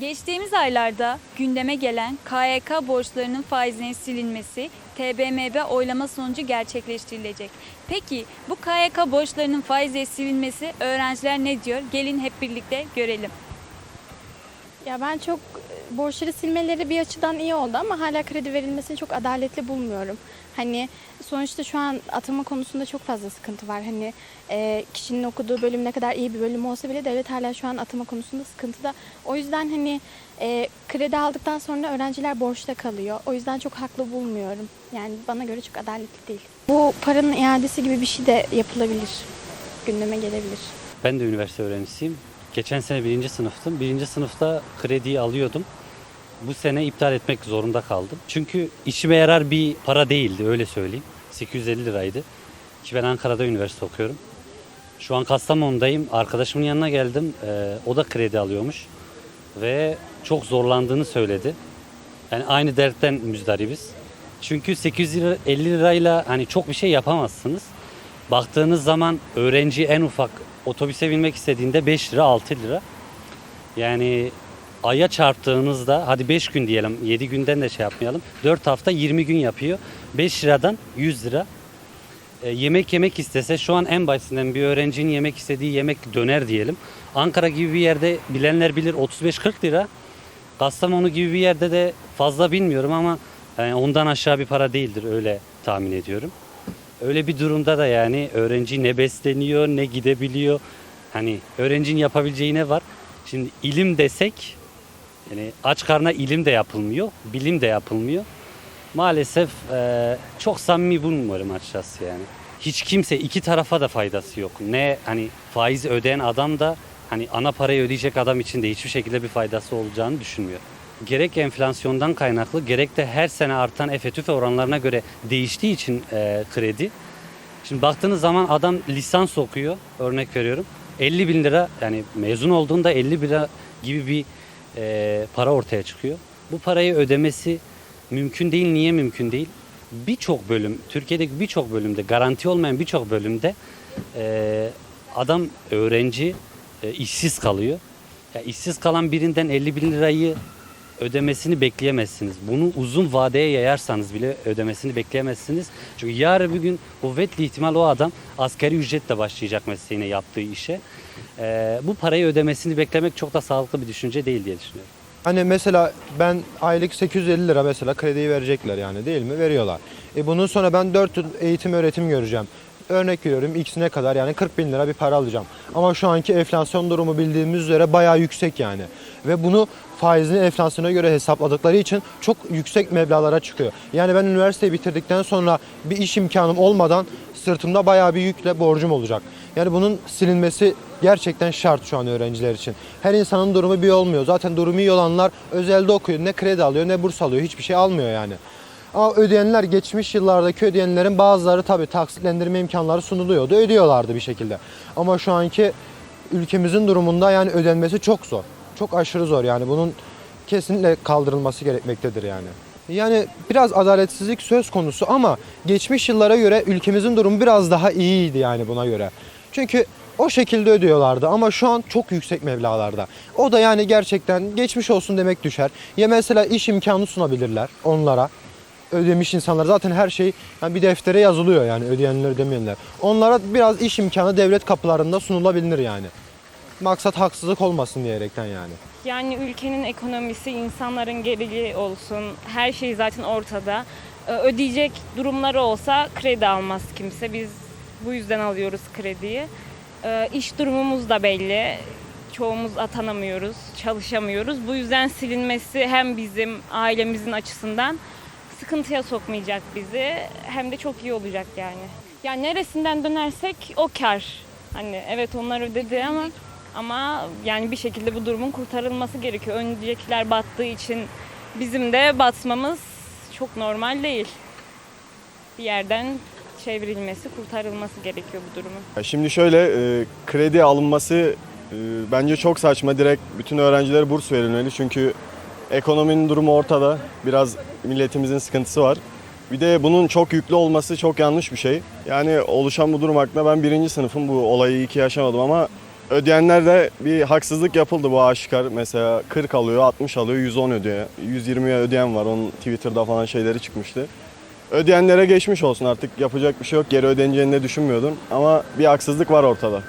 Geçtiğimiz aylarda gündeme gelen KYK borçlarının faizinin silinmesi TBMM oylama sonucu gerçekleştirilecek. Peki bu KYK borçlarının faizle silinmesi öğrenciler ne diyor? Gelin hep birlikte görelim. Ya ben çok borçları silmeleri bir açıdan iyi oldu ama hala kredi verilmesini çok adaletli bulmuyorum. Hani sonuçta şu an atama konusunda çok fazla sıkıntı var. Hani e, kişinin okuduğu bölüm ne kadar iyi bir bölüm olsa bile devlet hala şu an atama konusunda sıkıntıda. O yüzden hani e, kredi aldıktan sonra öğrenciler borçta kalıyor. O yüzden çok haklı bulmuyorum. Yani bana göre çok adaletli değil. Bu paranın iadesi gibi bir şey de yapılabilir. Gündeme gelebilir. Ben de üniversite öğrencisiyim. Geçen sene birinci sınıftım. Birinci sınıfta krediyi alıyordum. Bu sene iptal etmek zorunda kaldım. Çünkü işime yarar bir para değildi öyle söyleyeyim. 850 liraydı. Ki ben Ankara'da üniversite okuyorum. Şu an Kastamonu'dayım. Arkadaşımın yanına geldim. Ee, o da kredi alıyormuş. Ve çok zorlandığını söyledi. Yani aynı dertten müzdaribiz. Çünkü 850 lirayla hani çok bir şey yapamazsınız. Baktığınız zaman öğrenci en ufak otobüse binmek istediğinde 5 lira 6 lira. Yani aya çarptığınızda hadi 5 gün diyelim 7 günden de şey yapmayalım. 4 hafta 20 gün yapıyor. 5 liradan 100 lira. E, yemek yemek istese şu an en basitinden bir öğrencinin yemek istediği yemek döner diyelim. Ankara gibi bir yerde bilenler bilir 35-40 lira. Kastamonu gibi bir yerde de fazla bilmiyorum ama yani ondan aşağı bir para değildir öyle tahmin ediyorum. Öyle bir durumda da yani öğrenci ne besleniyor ne gidebiliyor. Hani öğrencinin yapabileceği ne var? Şimdi ilim desek yani aç karna ilim de yapılmıyor, bilim de yapılmıyor. Maalesef eee, çok samimi bulmuyorum açıkçası yani. Hiç kimse iki tarafa da faydası yok. Ne hani faiz ödeyen adam da hani ana parayı ödeyecek adam için de hiçbir şekilde bir faydası olacağını düşünmüyor. Gerek enflasyondan kaynaklı gerek de her sene artan EFE oranlarına göre değiştiği için eee, kredi. Şimdi baktığınız zaman adam lisans okuyor örnek veriyorum. 50 bin lira yani mezun olduğunda 50 bin lira gibi bir eee, para ortaya çıkıyor. Bu parayı ödemesi mümkün değil. Niye mümkün değil? Birçok bölüm, Türkiye'deki birçok bölümde, garanti olmayan birçok bölümde eee, adam öğrenci e, işsiz kalıyor. Ya işsiz kalan birinden 50 bin lirayı ödemesini bekleyemezsiniz. Bunu uzun vadeye yayarsanız bile ödemesini bekleyemezsiniz. Çünkü yarın bir gün kuvvetli ihtimal o adam asgari ücretle başlayacak mesleğine yaptığı işe. Eee, bu parayı ödemesini beklemek çok da sağlıklı bir düşünce değil diye düşünüyorum. Hani mesela ben aylık 850 lira mesela krediyi verecekler yani değil mi? Veriyorlar. E bunun sonra ben 4 yıl eğitim öğretim göreceğim. Örnek veriyorum x'ine kadar yani 40 bin lira bir para alacağım. Ama şu anki enflasyon durumu bildiğimiz üzere bayağı yüksek yani. Ve bunu faizini enflasyona göre hesapladıkları için çok yüksek meblağlara çıkıyor. Yani ben üniversiteyi bitirdikten sonra bir iş imkanım olmadan sırtımda bayağı bir yükle borcum olacak. Yani bunun silinmesi gerçekten şart şu an öğrenciler için. Her insanın durumu bir olmuyor. Zaten durumu iyi olanlar özelde okuyor. Ne kredi alıyor ne burs alıyor. Hiçbir şey almıyor yani. Ama ödeyenler geçmiş yıllardaki ödeyenlerin bazıları tabii taksitlendirme imkanları sunuluyordu. Ödüyorlardı bir şekilde. Ama şu anki ülkemizin durumunda yani ödenmesi çok zor. Çok aşırı zor yani bunun kesinlikle kaldırılması gerekmektedir yani. Yani biraz adaletsizlik söz konusu ama geçmiş yıllara göre ülkemizin durumu biraz daha iyiydi yani buna göre. Çünkü o şekilde ödüyorlardı ama şu an çok yüksek meblağlarda. O da yani gerçekten geçmiş olsun demek düşer. Ya mesela iş imkanı sunabilirler onlara. Ödemiş insanlar zaten her şey yani bir deftere yazılıyor yani ödeyenler ödemeyenler. Onlara biraz iş imkanı devlet kapılarında sunulabilir yani. Maksat haksızlık olmasın diyerekten yani. Yani ülkenin ekonomisi, insanların geliri olsun, her şey zaten ortada. Ee, Ödeyecek durumları olsa kredi almaz kimse. Biz bu yüzden alıyoruz krediyi. Ee, İş durumumuz da belli. Çoğumuz atanamıyoruz, çalışamıyoruz. Bu yüzden silinmesi hem bizim ailemizin açısından sıkıntıya sokmayacak bizi hem de çok iyi olacak yani. Yani neresinden dönersek o kar. Hani evet onlar ödedi ama ama yani bir şekilde bu durumun kurtarılması gerekiyor. Öncekiler battığı için bizim de batmamız çok normal değil. Bir yerden çevrilmesi, kurtarılması gerekiyor bu durumun. Şimdi şöyle e, kredi alınması e, bence çok saçma. Direkt bütün öğrencilere burs verilmeli. Çünkü ekonominin durumu ortada. Biraz milletimizin sıkıntısı var. Bir de bunun çok yüklü olması çok yanlış bir şey. Yani oluşan bu durum hakkında ben birinci sınıfım bu olayı iyi ki yaşamadım ama ödeyenler de bir haksızlık yapıldı bu aşikar. Mesela 40 alıyor, 60 alıyor, 110 ödüyor. 120'ye ödeyen var. Onun Twitter'da falan şeyleri çıkmıştı. Ödeyenlere geçmiş olsun artık yapacak bir şey yok. Geri ödeneceğini de düşünmüyordum. Ama bir haksızlık var ortada.